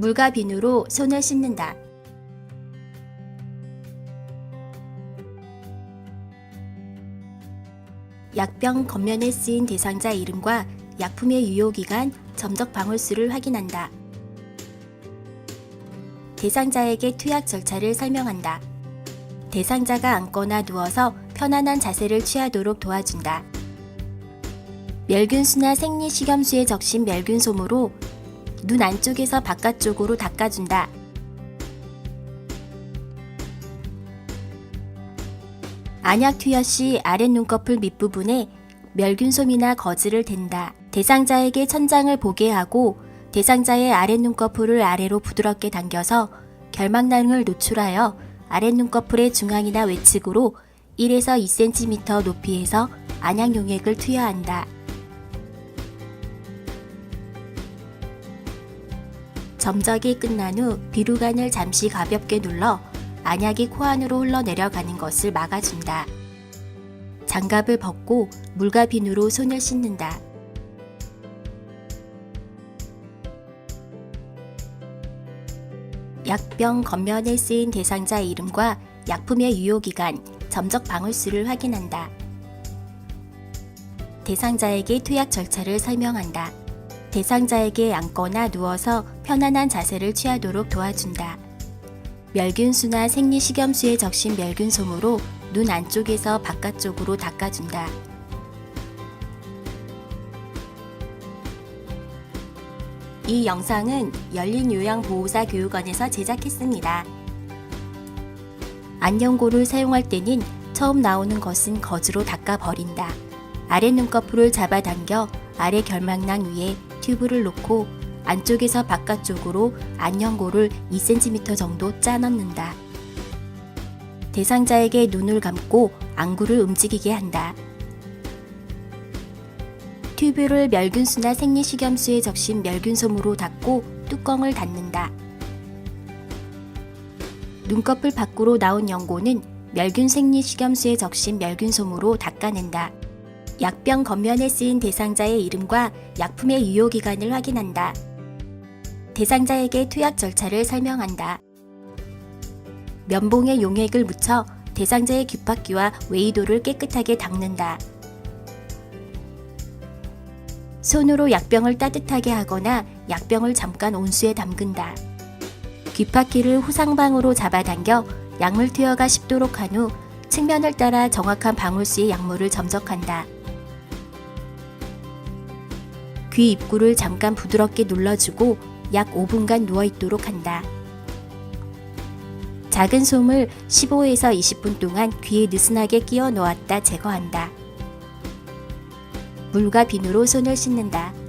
물과 비누로 손을 씻는다. 약병 겉면에 쓰인 대상자 이름과 약품의 유효기간, 점적 방울수를 확인한다. 대상자에게 투약 절차를 설명한다. 대상자가 앉거나 누워서 편안한 자세를 취하도록 도와준다. 멸균수나 생리식염수에 적신 멸균솜으로 눈 안쪽에서 바깥쪽으로 닦아준다. 안약 투여 시 아랫 눈꺼풀 밑부분에 멸균솜이나 거즈를 댄다. 대상자에게 천장을 보게 하고 대상자의 아랫 눈꺼풀을 아래로 부드럽게 당겨서 결막낭을 노출하여 아랫 눈꺼풀의 중앙이나 외측으로 1에서 2cm 높이에서 안약 용액을 투여한다. 점적이 끝난 후 비루간을 잠시 가볍게 눌러 안약이 코 안으로 흘러내려가는 것을 막아준다. 장갑을 벗고 물과 비누로 손을 씻는다. 약병 겉면에 쓰인 대상자 이름과 약품의 유효기간, 점적 방울수를 확인한다. 대상자에게 투약 절차를 설명한다. 대상자에게 앉거나 누워서 편안한 자세를 취하도록 도와준다. 멸균수나 생리식염수에 적신 멸균솜으로 눈 안쪽에서 바깥쪽으로 닦아준다. 이 영상은 열린요양보호사 교육원에서 제작했습니다. 안경고를 사용할 때는 처음 나오는 것은 거즈로 닦아 버린다. 아래 눈꺼풀을 잡아당겨 아래 결막낭 위에 튜브를 놓고 안쪽에서 바깥쪽으로 안연고를 2cm 정도 짜 넣는다. 대상자에게 눈을 감고 안구를 움직이게 한다. 튜브를 멸균수나 생리식염수에 적신 멸균솜으로 닫고 뚜껑을 닫는다. 눈꺼풀 밖으로 나온 연고는 멸균 생리식염수에 적신 멸균솜으로 닦아낸다. 약병 겉면에 쓰인 대상자의 이름과 약품의 유효 기간을 확인한다. 대상자에게 투약 절차를 설명한다. 면봉에 용액을 묻혀 대상자의 귓바퀴와 웨이도를 깨끗하게 닦는다. 손으로 약병을 따뜻하게 하거나 약병을 잠깐 온수에 담근다. 귓바퀴를 후상방으로 잡아당겨 약물 투여가 쉽도록 한 후 측면을 따라 정확한 방울수의 약물을 점적한다. 귀 입구를 잠깐 부드럽게 눌러주고 약 5분간 누워있도록 한다. 작은 솜을 15에서 20분 동안 귀에 느슨하게 끼워 놓았다 제거한다. 물과 비누로 손을 씻는다.